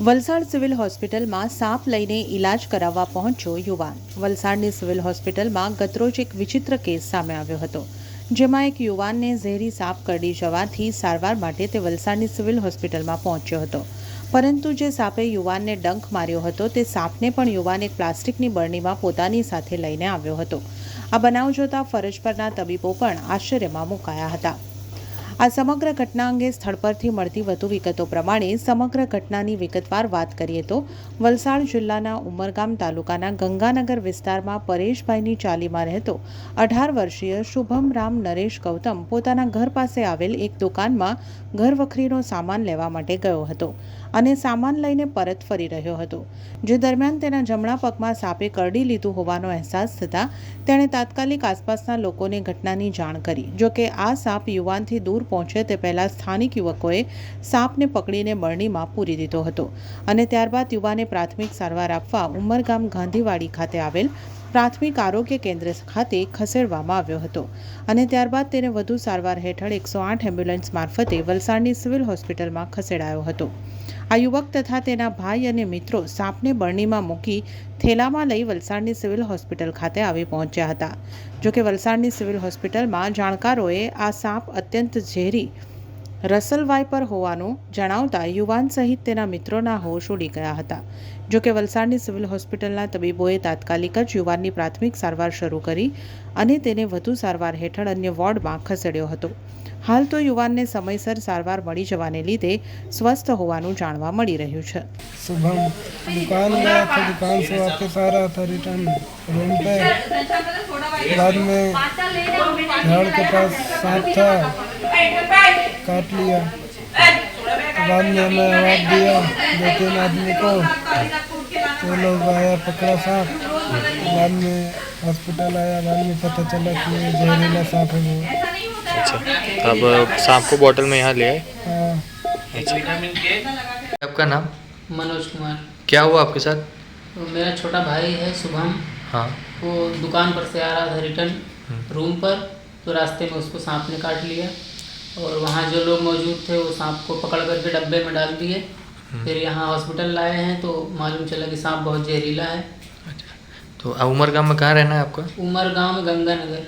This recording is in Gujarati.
વલસાડ સિવિલ હોસ્પિટલમાં સાપ લઈને ઈલાજ કરાવવા પહોંચ્યો યુવાન. વલસાડની સિવિલ હોસ્પિટલમાં ગતરોજ એક વિચિત્ર કેસ સામે આવ્યો હતો, જેમાં એક યુવાનને ઝેરી સાપ કરડી જવાથી સારવાર માટે તે વલસાડની સિવિલ હોસ્પિટલમાં પહોંચ્યો હતો. પરંતુ જે સાપે યુવાનને ડંખ માર્યો હતો, તે સાપને પણ યુવાન એક પ્લાસ્ટિકની બરણીમાં પોતાની સાથે લઈને આવ્યો હતો. આ બનાવ જોતા ફરજ પરના તબીબો પણ આશ્ચર્યમાં મુકાયા હતા. આ સમગ્ર ઘટના અંગે સ્થળ પરથી મળતી વધુ વિગતો પ્રમાણે સમગ્ર ઘટનાની વિગતવાર વાત કરીએ તો વલસાડ જિલ્લાના ઉમરગામ તાલુકાના ગંગાનગર વિસ્તારમાં પરેશભાઈની ચાલીમાં રહેતો અઢાર વર્ષીય શુભમ રામ નરેશ ગૌતમ પોતાના ઘર પાસે આવેલ એક દુકાનમાં ઘરવખરીનો સામાન લેવા માટે ગયો હતો અને સામાન લઈને પરત ફરી રહ્યો હતો, જે દરમિયાન તેના જમણા પગમાં સાપે કરડી લીધું હોવાનો અહેસાસ થતાં તેણે તાત્કાલિક આસપાસના લોકોને ઘટનાની જાણ કરી, જોકે આ સાપ યુવાનથી દૂર પહોંચે તે પહેલાં સ્થાનિક યુવકોએ સાપને પકડીને બરણીમાં પૂરી દીધો હતો અને ત્યારબાદ યુવાને પ્રાથમિક સારવાર આપવા ઉમરગામ ગાંધીવાડી ખાતે આવેલ પ્રાથમિક આરોગ્ય કેન્દ્ર ખાતે ખસેડવામાં આવ્યો હતો અને ત્યારબાદ તેને વધુ સારવાર હેઠળ એકસો આઠ એમ્બ્યુલન્સ મારફતે વલસાડની સિવિલ હોસ્પિટલમાં ખસેડાયો હતો. આ યુવક તથા તેના ભાઈ અને મિત્રો સાપને બરણીમાં મૂકી થેલામાં લઈ વલસાડની સિવિલ હોસ્પિટલ ખાતે આવી પહોંચ્યા હતા. જોકે વલસાડની સિવિલ હોસ્પિટલમાં જાણકારોએ આ સાપ અત્યંત ઝેરી રસલ વાઇપર હોવાનું જણાવતા યુવાન સહિત તેના મિત્રોના હોશ ઉડી ગયા હતા જોકે વલસાડની સિવિલ હોસ્પિટલના તબીબોએ તાત્કાલિક જ યુવાનની પ્રાથમિક સારવાર શરૂ કરી અને તેને વધુ સારવાર હેઠળ અન્ય વોર્ડમાં ખસેડ્યો હતો હાલ તો યુવાનને સમયસર સારવાર મળી જવાને લીધે સ્વસ્થ હોવાનું જાણવા મળી રહ્યું છે सुबह दुकान गया था दुकान से वापस आ रहा था रिटर्न रूम पे बाद में झाड़ के पास सांप था काट लिया। तो बाद में हमें आवाज़ दिया। दो तीन आदमी को तो लोग आया पकड़ा सांप बाद में हॉस्पिटल आया। बाद में पता चला कि जहरीला सांप है वो। अच्छा। अब सांप को बॉटल में यहाँ ले आए। हाँ। आपका नाम? मनोज कुमार। क्या हुआ आपके साथ? तो मेरा छोटा भाई है शुभम। हाँ। वो दुकान पर से आ रहा था रिटर्न रूम पर। तो रास्ते में उसको सांप ने काट लिया। और वहाँ जो लोग मौजूद थे वो सांप को पकड़ करके डब्बे में डाल दिए। फिर यहाँ हॉस्पिटल लाए हैं तो मालूम चला कि सांप बहुत जहरीला है। अच्छा। तो उमर गाँव में कहाँ रहना है आपका? उमर गाँव गंगानगर।